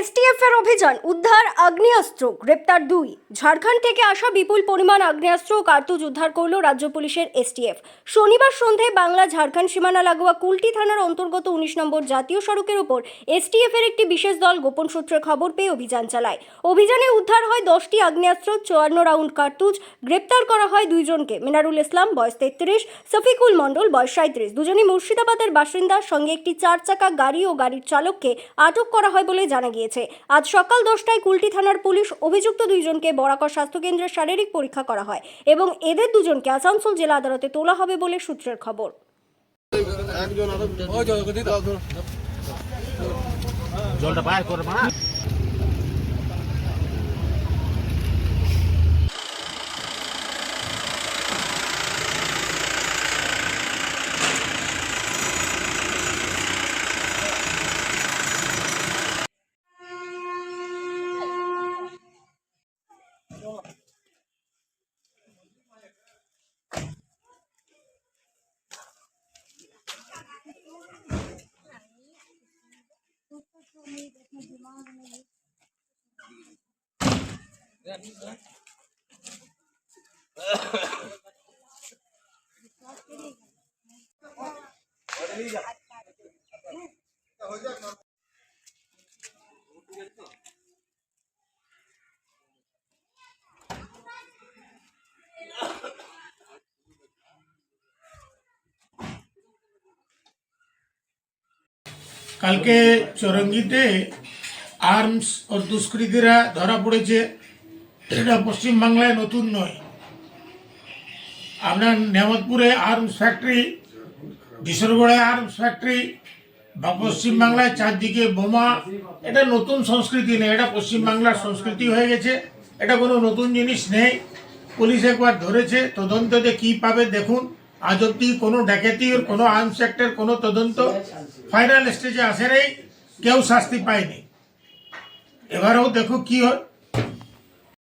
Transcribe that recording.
STF এর অভিযান, উদ্ধার আগ্নেয়াস্ত্র গ্রেপ্তার দুই। ঝাড়খণ্ড থেকে আসা বিপুল পরিমাণ আগ্নেয়াস্ত্র ও কার্তুজ উদ্ধার করল রাজ্য পুলিশের এসটিএফ। শনিবার সন্ধে বাংলা ঝাড়খণ্ড সীমানা লাগোয়া কুলটি থানার অন্তর্গত উনিশ নম্বর জাতীয় সড়কের উপর এসটিএফ এর একটি বিশেষ দল গোপন সূত্রে খবর পেয়ে অভিযান চালায়। অভিযানে উদ্ধার হয় দশটি আগ্নেয়াস্ত্র, চুয়ান্ন রাউন্ড কার্তুজ, গ্রেপ্তার করা হয় দুইজনকে। মিনারুল ইসলাম, বয়স তেত্রিশ সফিকুল মণ্ডল, বয়স সাঁত্রিশ দুজনই মুর্শিদাবাদের বাসিন্দা, সঙ্গে একটি চার চাকা গাড়ি ও গাড়ির চালককে আটক করা হয় বলে জানা গিয়েছে। আজ সকাল দশটায় কুলটি থানার পুলিশ অভিযুক্ত দুইজনকে বরাকর স্বাস্থ্যকেন্দ্রে শারীরিক পরীক্ষা করা হয় এবং এদের দুজনকে আসানসোল জেলা আদালতে তোলা হবে বলে সূত্রের খবর। জলটা বাইর করে কালকে চরঙ্গিতে আর্মস ও দুষ্কৃতীরা ধরা পড়েছে। এটা পশ্চিমবাংলায় নতুন নয়। আপনার নেমতপুরে আর্মস ফ্যাক্টরি কিশোরগড়ে আর্মস ফ্যাক্টরি, বা পশ্চিমবাংলায় চারদিকে বোমা। এটা নতুন সংস্কৃতি নেই, এটা পশ্চিমবাংলার সংস্কৃতি হয়ে গেছে। এটা কোনো নতুন জিনিস নেই। পুলিশ একবার ধরেছে, তদন্ততে কি পাবে দেখুন। আজ অব্দি কোনো ডাকাতির, কোনো আর্মস সেক্টর কোনো তদন্ত ফাইনাল স্টেজে আসে নেই, কেউ শাস্তি পায়নি। এবারেও দেখো কি হয়।